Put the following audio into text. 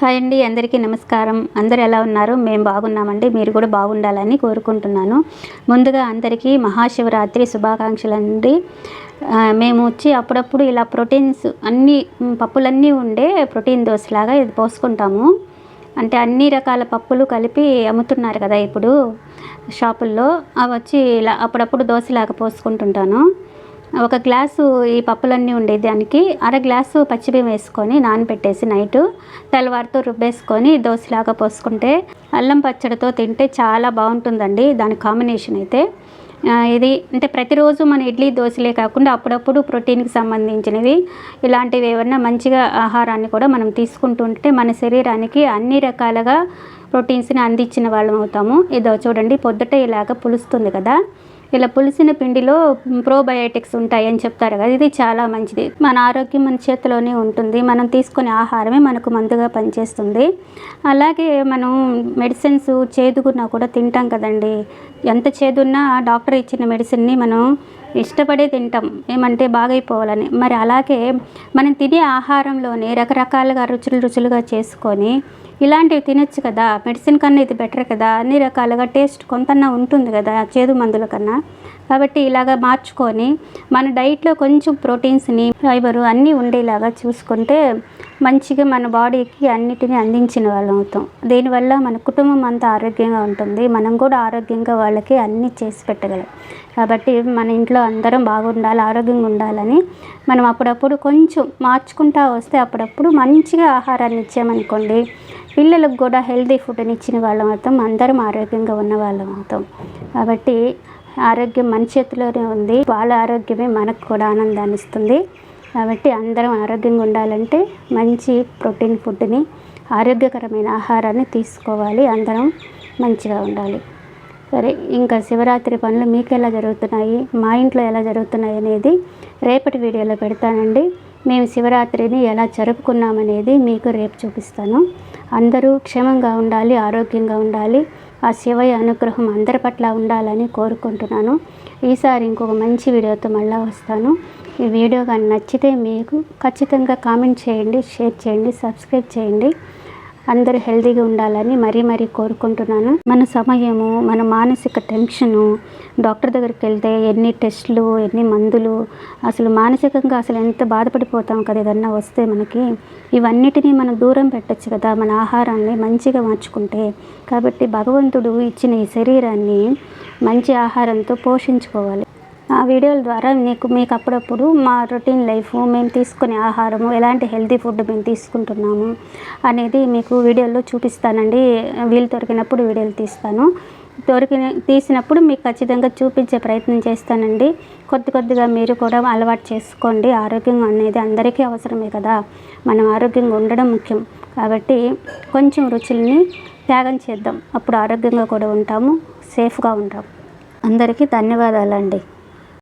Hi అండి అందరికీ నమస్కారం. అందరు ఎలా ఉన్నారు? మేము బాగున్నామండి. మీరు కూడా బాగుండాలని కోరుకుంటున్నాను. ముందుగా అందరికీ మహాశివరాత్రి శుభాకాంక్షలు అండి మేము వచ్చి అప్పుడప్పుడు ఇలా ప్రోటీన్స్ అన్నీ పప్పులన్నీ ఉండే ప్రోటీన్ దోశలాగా ఇది పోసుకుంటాము. అంటే అన్ని రకాల పప్పులు కలిపి అమ్ముతున్నారు కదా ఇప్పుడు షాపుల్లో. అవి వచ్చి ఇలా అప్పుడప్పుడు దోశలాగా పోసుకుంటుంటాను. ఒక గ్లాసు ఈ పప్పులన్నీ ఉండే దానికి అర గ్లాసు పచ్చిబియ్యం వేసుకొని నానబెట్టేసి నైట్ తెల్లవారితో రుబ్బేసుకొని దోశలాగా పోసుకుంటే అల్లం పచ్చడితో తింటే చాలా బాగుంటుందండి దాని కాంబినేషన్ అయితే. ఇది అంటే ప్రతిరోజు మన ఇడ్లీ దోశలే కాకుండా అప్పుడప్పుడు ప్రోటీన్కి సంబంధించినవి ఇలాంటివి ఏమన్నా మంచిగా ఆహారాన్ని కూడా మనం తీసుకుంటుంటే మన శరీరానికి అన్ని రకాలుగా ప్రోటీన్స్ని అందించిన వాళ్ళం అవుతాము. ఇదో చూడండి పొద్దుట ఇలాగ పులుస్తుంది కదా. ఇలా పులిసిన పిండిలో ప్రోబయోటిక్స్ ఉంటాయని చెప్తారు కదా ఇది చాలా మంచిది. మన ఆరోగ్యం మన చేతిలోనే ఉంటుంది. మనం తీసుకునే ఆహారమే మనకు మందుగా పనిచేస్తుంది. అలాగే మనం మెడిసిన్స్ చేదుగున్నా కూడా తింటాం కదండి. ఎంత చేదున్నా డాక్టర్ ఇచ్చిన మెడిసిన్ని మనం ఇష్టపడే తింటాం. ఏమంటే బాగైపోవాలని. మరి అలాగే మనం తినే ఆహారంలోనే రకరకాలుగా రుచులు రుచులుగా చేసుకొని ఇలాంటివి తినచ్చు కదా. మెడిసిన్ కన్నా ఇది బెటర్ కదా. అన్ని రకాలుగా టేస్ట్ కొంతన్నా ఉంటుంది కదా చేదు మందుల కన్నా. కాబట్టి ఇలాగ మార్చుకొని మన డైట్లో కొంచెం ప్రోటీన్స్ని ఫైబరు అన్నీ ఉండేలాగా చూసుకుంటే మంచిగా మన బాడీకి అన్నిటిని అందించిన వాళ్ళం అవుతాం. దీనివల్ల మన కుటుంబం అంతా ఆరోగ్యంగా ఉంటుంది. మనం కూడా ఆరోగ్యంగా వాళ్ళకి అన్నీ చేసి పెట్టగలం. కాబట్టి మన ఇంట్లో అందరం బాగుండాలి ఆరోగ్యంగా ఉండాలని మనం అప్పుడప్పుడు కొంచెం మార్చుకుంటా వస్తే అప్పుడప్పుడు మంచిగా ఆహారాన్ని ఇచ్చామనుకోండి పిల్లలకు కూడా హెల్తీ ఫుడ్ని ఇచ్చిన వాళ్ళం అవుతాం అందరం ఆరోగ్యంగా ఉన్న వాళ్ళం అవుతాం. కాబట్టి ఆరోగ్యం మన చేతిలోనే ఉంది. వాళ్ళ ఆరోగ్యమే మనకు కూడా ఆనందాన్ని ఇస్తుంది. కాబట్టి అందరం ఆరోగ్యంగా ఉండాలంటే మంచి ప్రోటీన్ ఫుడ్ని ఆరోగ్యకరమైన ఆహారాన్ని తీసుకోవాలి. అందరం మంచిగా ఉండాలి. సరే ఇంకా శివరాత్రి పనులు మీకు ఎలా జరుగుతున్నాయి? మా ఇంట్లో ఎలా జరుగుతున్నాయి అనేది రేపటి వీడియోలో పెడతానండి. మేము శివరాత్రిని ఎలా జరుపుకున్నామనేది మీకు రేపు చూపిస్తాను. అందరూ క్షేమంగా ఉండాలి ఆరోగ్యంగా ఉండాలి. ఆ శివయ్య అనుగ్రహం అందరి పట్ల ఉండాలని కోరుకుంటున్నాను. ఈసారి ఇంకొక మంచి వీడియోతో మళ్ళీ వస్తాను. ఈ వీడియో కానీ నచ్చితే మీకు ఖచ్చితంగా కామెంట్ చేయండి షేర్ చేయండి సబ్స్క్రైబ్ చేయండి. అందరూ హెల్తీగా ఉండాలని మరీ మరీ కోరుకుంటున్నాను. మన సమయము మన మానసిక టెన్షను డాక్టర్ దగ్గరికి వెళ్తే ఎన్ని టెస్టులు ఎన్ని మందులు అసలు మానసికంగా అసలు ఎంత బాధపడిపోతాం కదా ఏదన్నా వస్తే మనకి ఇవన్నిటినీ మనం దూరం పెట్టచ్చు కదా మన ఆహారాన్ని మంచిగా మార్చుకుంటే. కాబట్టి భగవంతుడు ఇచ్చిన ఈ శరీరాన్ని మంచి ఆహారంతో పోషించుకోవాలి. ఆ వీడియోల ద్వారా మీకు మీకు అప్పుడప్పుడు మా రొటీన్ లైఫ్ మేము తీసుకునే ఆహారము ఎలాంటి హెల్తీ ఫుడ్ మేము తీసుకుంటున్నాము అనేది మీకు వీడియోలో చూపిస్తానండి. వీలు దొరికినప్పుడు వీడియోలు తీస్తాను. దొరికిన తీసినప్పుడు మీకు ఖచ్చితంగా చూపించే ప్రయత్నం చేస్తానండి. కొద్ది కొద్దిగా మీరు కూడా అలవాటు చేసుకోండి. ఆరోగ్యం అనేది అందరికీ అవసరమే కదా. మనం ఆరోగ్యంగా ఉండడం ముఖ్యం. కాబట్టి కొంచెం రుచుల్ని త్యాగం చేద్దాం. అప్పుడు ఆరోగ్యంగా కూడా ఉంటాము సేఫ్గా ఉంటాం అందరికీ ధన్యవాదాలండి.